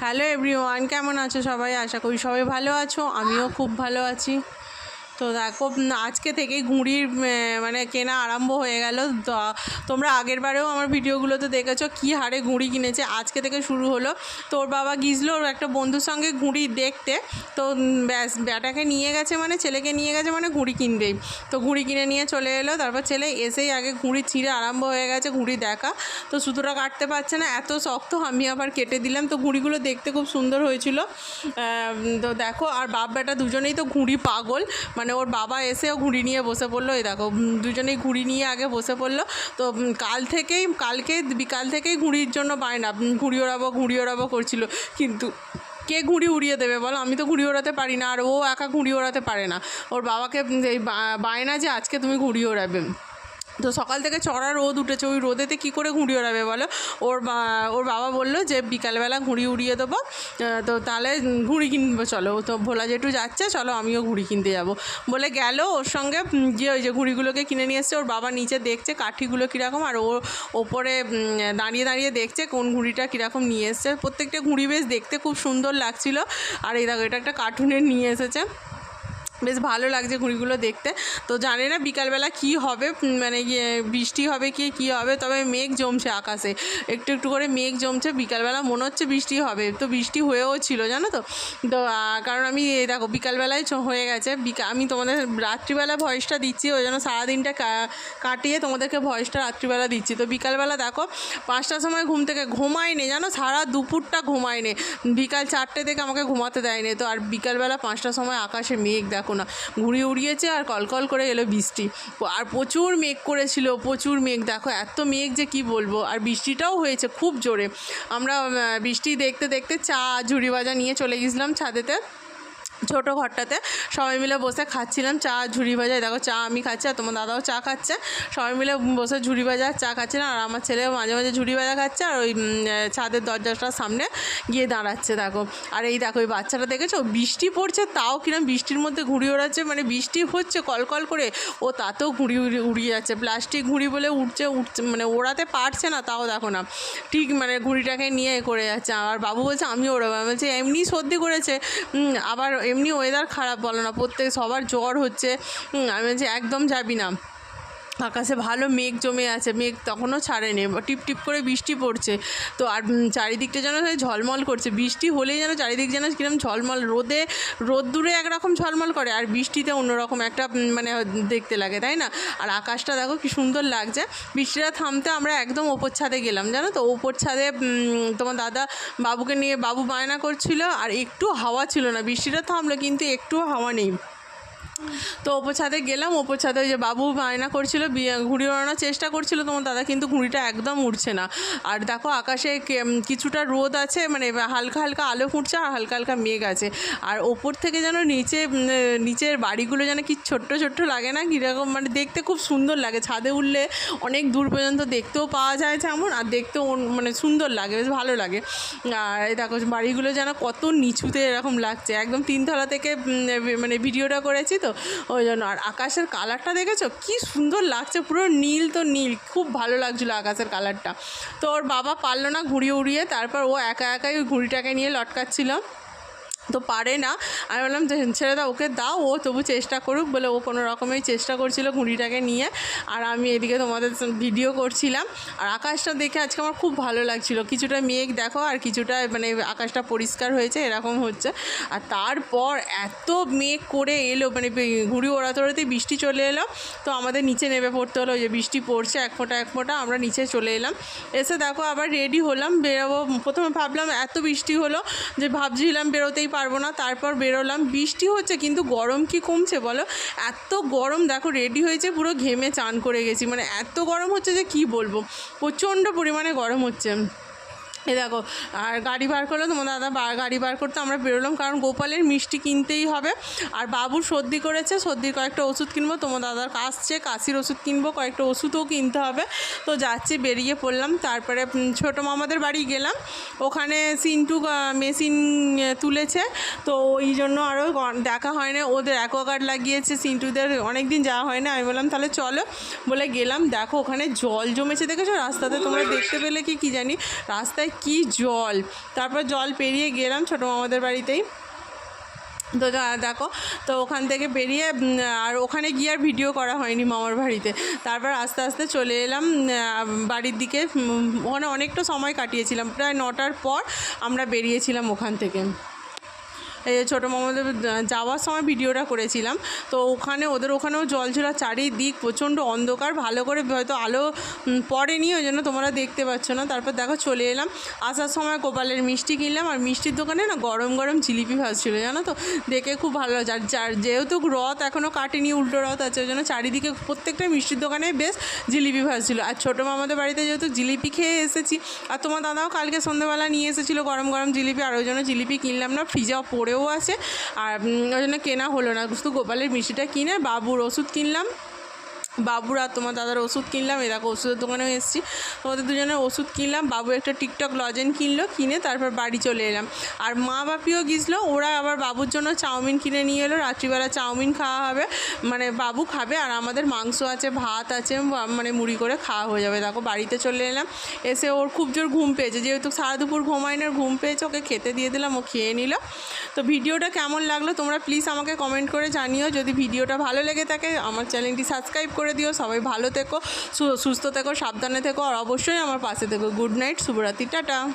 Hello everyone কেমন আছো সবাই? আশা করি সবাই ভালো আছো আমিও খুব ভালো আছি। তো দেখো আজকে থেকেই ঘুড়ির মানে কেনা আরম্ভ হয়ে গেল। তোমরা আগের বারেও আমার ভিডিওগুলোতে দেখেছ কী হারে ঘুড়ি কিনেছে। আজকে থেকে শুরু হলো। তোর বাবা গিয়েছিল ওর একটা বন্ধুর সঙ্গে ঘুড়ি দেখতে। তো ব্যাস, ব্যাটাকে নিয়ে গেছে মানে ছেলেকে নিয়ে গেছে মানে ঘুড়ি কিনবেই। তো ঘুড়ি কিনে নিয়ে চলে এলো। তারপর ছেলে এসেই আগে ঘুড়ি ছিঁড়ে আরম্ভ হয়ে গেছে ঘুড়ি দেখা। তো সুতোটা কাটতে পারছে না, এত শক্ত আমি আবার কেটে দিলাম। তো ঘুড়িগুলো দেখতে খুব সুন্দর হয়েছিল। তো দেখো, আর বাপ বেটা দুজনেই তো ঘুড়ি পাগল। মানে ওর বাবা এসেও ঘুড়ি নিয়ে বসে পড়ল। এই দেখো দুজনেই ঘুড়ি নিয়ে আগে বসে পড়ল। তো কাল থেকেই, কালকে, বিকাল থেকেই ঘুড়ির জন্য বায়না ঘুড়ি ওড়াবো ঘুড়ি ওড়াবো করছিল। কিন্তু কে ঘুড়ি উড়িয়ে দেবে বলো? আমি তো ঘুড়ি ওড়াতে পারি না, আর ও একা ঘুড়ি ওড়াতে পারে না। ওর বাবাকে এই বায়না যে আজকে তুমি ঘুড়ি ওড়াবে। তো সকাল থেকে চড়া রোদ উঠেছে, ওই রোদেতে কী করে ঘুড়ি ওড়াবে বলো? ওর ওর বাবা বলল যে বিকালবেলা ঘুড়ি উড়িয়ে দেবো তো তাহলে ঘুড়ি কিনবো, চলো। তো ভোলা জেঠু যাচ্ছে, চলো আমিও ঘুড়ি কিনতে যাব। বলে গেল ওর সঙ্গে গিয়ে ওই যে ঘুড়িগুলোকে কিনে নিয়ে এসছে, ওর বাবা নিচে দেখছে কাঠিগুলো কীরকম, আর ও ওপরে দাঁড়িয়ে দাঁড়িয়ে দেখছে কোন ঘুড়িটা কীরকম নিয়ে এসছে। প্রত্যেকটা ঘুড়ি বেশ দেখতে খুব সুন্দর লাগছিল। আর এই দেখো, এটা একটা কার্টুনের নিয়ে এসেছে। বেশ ভালো লাগছে ঘুড়িগুলো দেখতে। তো জানি না বিকালবেলা কি হবে মানে বৃষ্টি হবে কি কি হবে, তবে মেঘ জমছে আকাশে। একটু একটু করে মেঘ জমছে, বিকালবেলা মনে হচ্ছে বৃষ্টি হবে। তো বৃষ্টি হয়েও ছিল, জানো তো? তো কারণ আমি দেখো, বিকালবেলায় হয়ে গেছে। আমি তোমাদের রাত্রিবেলা ভয়েসটা দিচ্ছি, ওই জন্য সারাদিনটা কাটিয়ে তোমাদেরকে ভয়েসটা রাত্রিবেলা দিচ্ছি। তো বিকালবেলা দেখো, পাঁচটার সময় ঘুম থেকে, ঘুমায়নি, জানো? সারা দুপুরটা ঘুমায় নে বিকাল চারটে থেকে আমাকে ঘুমাতে দেয়নি। তো আর বিকালবেলা পাঁচটার সময় আকাশে মেঘ, দেখো। না। ঘুরিয়ে উড়িয়েছে আর কলকল করে এলো বৃষ্টি। আর প্রচুর মেঘ করেছিল, প্রচুর মেঘ। দেখো, এত মেঘ যে কি বলব? আর বৃষ্টিটাও হয়েছে খুব জোরে। আমরা বৃষ্টি দেখতে দেখতে চা ঝুড়ি বাজা নিয়ে চলে গেছিলাম ছাদেতে। ছোটো ঘরটাতে। সবাই মিলে বসে খাচ্ছিলাম, চা, ঝুড়ি ভাজায় দেখো, চা আমি খাচ্ছি আর তোমার দাদাও চা খাচ্ছে। সবাই মিলে বসে ঝুড়ি ভাজা, চা খাচ্ছিলাম আর আমার ছেলেও মাঝে মাঝে ঝুড়ি ভাজা খাচ্ছে আর ওই ছাদের দরজাটার সামনে গিয়ে দাঁড়াচ্ছে, দেখো। আর এই দেখো, ওই বাচ্চাটা দেখেছ? বৃষ্টি পড়ছে, তাও কিরম বৃষ্টির মধ্যে ঘুড়ি ওড়াচ্ছে মানে বৃষ্টি হচ্ছে কলকল করে। ও তাতেও ঘুড়ি উড়ি- উড়িয়ে যাচ্ছে। প্লাস্টিক ঘুড়ি বলে উঠছে উঠছে মানে ওড়াতে পারছে না, তাও দেখো না। ঠিক মানে ঘুড়িটাকে নিয়ে করে যাচ্ছে। আর বাবু বলছে আমি ওড়াবো বলছে, এমনি সর্দি করেছে। আবার এমনি ওয়েদার খারাপ বলো না প্রত্যেক সবার জ্বর হচ্ছে আমি বলছি একদম যাবি না। আকাশে ভালো মেঘ জমে আছে, মেঘ তখনও ছাড়েনি, টিপ টিপ করে বৃষ্টি পড়ছে। তো আর চারিদিকটা যেন ঝলমল করছে, বৃষ্টি হলেই যেন চারিদিক যেন কিরম ঝলমল, রোদে রোদ্দুরে একরকম ঝলমল করে, আর বৃষ্টিতে অন্যরকম একটা মানে দেখতে লাগে, তাই না? আর আকাশটা দেখো কি সুন্দর লাগছে, বৃষ্টিটা থামতে আমরা একদম ওপর ছাদে গেলাম, জানো তো? ওপর ছাদে তোমার দাদা বাবুকে নিয়ে, বাবু বায়না করছিল, আর একটু হাওয়া ছিল না, বৃষ্টিটা থামলো কিন্তু একটু হাওয়া নেই। তো ওপর ছাদে গেলাম, ওপর ছাদে ওই যে বাবু বায়না করছিল ঘুড়ি ওড়ানোর চেষ্টা করছিল তোমার দাদা কিন্তু ঘুড়িটা একদম উঠছে না। আর দেখো আকাশে কিছুটা রোদ আছে মানে হালকা হালকা আলো ফুটছে আর হালকা হালকা মেঘ আছে। আর ওপর থেকে যেন নিচে নিচের বাড়িগুলো যেন কি ছোট্ট ছোট্ট লাগে না, কীরকম মানে দেখতে খুব সুন্দর লাগে। ছাদে উঠলে অনেক দূর পর্যন্ত দেখতেও পাওয়া যায় যেমন, আর দেখতেও মানে সুন্দর লাগে, বেশ ভালো লাগে। আর দেখো বাড়িগুলো যেন কত নিচুতে এরকম লাগছে। একদম তিনতলা থেকে মানে ভিডিওটা করেছি তো ওই জন্য। আর আকাশের কালারটা দেখেছ? কি সুন্দর লাগছে, পুরো নীল তো নীল। খুব ভালো লাগছিল আকাশের কালারটা। তো ওর বাবা পারল না ঘুরিয়ে উড়িয়ে, তারপর ও একা একাই ওই ঘুড়িটাকে নিয়ে লটকাচ্ছিল। তো পারে না। আমি বললাম যে ছেড়ে দাও, ওকে দাও, ও তবু চেষ্টা করুক। বলে ও কোনো রকমেই চেষ্টা করছিল ঘুড়িটাকে নিয়ে। আর আমি এদিকে তোমাদের ভিডিও করছিলাম। আর আকাশটা দেখে আজকে আমার খুব ভালো লাগছিল। কিছুটা মেঘ দেখো, আর কিছুটা মানে আকাশটা পরিষ্কার হয়েছে, এরকম হচ্ছে। আর তারপর এত মেঘ করে এলো মানে ঘুড়ি ওড়াতে ওড়াতেই বৃষ্টি চলে এলো। তো আমাদের নিচে নেমে পড়তে হলো যে বৃষ্টি পড়ছে এক ফোঁটা এক ফোঁটা, আমরা নিচে চলে এলাম। এসে দেখো, আবার রেডি হলাম, বেরোবো। প্রথমে ভাবলাম এত বৃষ্টি হলো যে ভাবছিলাম বেরোতেই পারব না, তারপর বেরোলাম। বৃষ্টি হচ্ছে, কিন্তু গরম কি কমছে বলো? এত গরম, দেখো রেডি হয়েছে, পুরো ঘেমে চান করে গেছি। মানে এত গরম হচ্ছে যে কি বলব? প্রচণ্ড পরিমাণে গরম হচ্ছে। এ দেখো, আর গাড়ি বার করল তোমার দাদা গাড়ি বার করতে আমরা বেরোলাম, কারণ গোপালের মিষ্টি কিনতেই হবে। আর বাবুর সর্দি করেছে, সর্দির কয়েকটা ওষুধ কিনবো, তোমার দাদার কাশছে কাশির ওষুধ কিনবো, কয়েকটা ওষুধও কিনতে হবে। তো যাচ্ছি, বেরিয়ে পড়লাম, তারপরে ছোটো মামাদের বাড়ি গেলাম। ওখানে সিন্টু মেশিন তুলেছে। তো ওই জন্য আরও দেখা হয় না, ওদের অ্যাকোয়াগার্ড লাগিয়েছে, সিন্টুদের অনেক দিন যাওয়া হয় না, আমি বললাম, তাহলে চলো। বলে গেলাম, দেখো, ওখানে জল জমেছে, দেখেছ? রাস্তাতে তোমরা দেখতে পেলে কি কি জানি? রাস্তায় কি জল? তারপর জল পেরিয়ে গেলাম ছোটো মামাদের বাড়িতেই। তো দেখো, তো ওখান থেকে বেরিয়ে আর ওখানে গিয়ে আর ভিডিও করা হয়নি মামার বাড়িতে। তারপর আস্তে আস্তে চলে এলাম বাড়ির দিকে ওখানে অনেকটা সময় কাটিয়েছিলাম। প্রায় নটার পর আমরা বেরিয়েছিলাম ওখান থেকে। ছোটো মামাদের যাওয়ার সময় ভিডিওটা করেছিলাম। তো ওখানে ওদের ওখানেও জল ছিল চারিদিক প্রচণ্ড অন্ধকার, ভালো করে হয়তো আলো পড়েনি, ওই জন্য তোমরা দেখতে পাচ্ছ না। তারপর দেখো চলে এলাম, আসার সময় গোপালের মিষ্টি কিনলাম, আর মিষ্টির দোকানে না গরম গরম জিলিপি ভাজছিল জানো তো? দেখে খুব ভালো লাগছে, আর যার যেহেতু রথ এখনও কাটেনি, উল্টো রথ আছে, ওই জন্য চারিদিকে প্রত্যেকটা মিষ্টির দোকানে বেশ জিলিপি ভাজছিল আর ছোটো মামাদের বাড়িতে যেহেতু জিলিপি খেয়ে এসেছি, আর তোমার দাদাও কালকে সন্ধ্যেবেলা নিয়ে এসেছিল গরম গরম জিলিপি, আর ওই জন্য জিলিপি কিনলাম না, ফ্রিজেও পড়েও আছে। আর ওই জন্য কেনা হলো না। শুধু গোপালের মিষ্টিটা কিনে বাবুর ওষুধ কিনলাম। বাবুর আর তোমার দাদার ওষুধ কিনলাম এ দেখো ওষুধের দোকানেও এসেছি। তোমাদের দুজনের ওষুধ কিনলাম, বাবু একটা টিকটক লজেন কিনলো, কিনে তারপর বাড়ি চলে এলাম। আর মা বাপিও গিয়েছিল, ওরা আবার বাবুর জন্য চাউমিন কিনে নিয়ে এলো, রাত্রিবেলা চাউমিন খাওয়া হবে মানে বাবু খাবে, আর আমাদের মাংস আছে, ভাত আছে মানে মুড়ি করে খাওয়া হয়ে যাবে। দেখো বাড়িতে চলে এলাম, এসে ওর খুব জোর ঘুম পেয়েছে, যেহেতু সারা দুপুর ঘুমায় না ঘুম পেয়েছে, ওকে খেতে দিয়ে দিলাম, ও খেয়ে নিল। তো ভিডিওটা কেমন লাগল, তোমরা প্লিজ আমাকে কমেন্ট করে জানিও, যদি ভিডিওটা ভালো লেগে থাকে, আমার চ্যানেলটি সাবস্ক্রাইব করে দিও, সবাই ভালো থেকো সুস্থ থেকো, সাবধানে থেকো, আর অবশ্যই আমার পাশে থেকো। গুড নাইট, শুভরাত্রি, টাটা।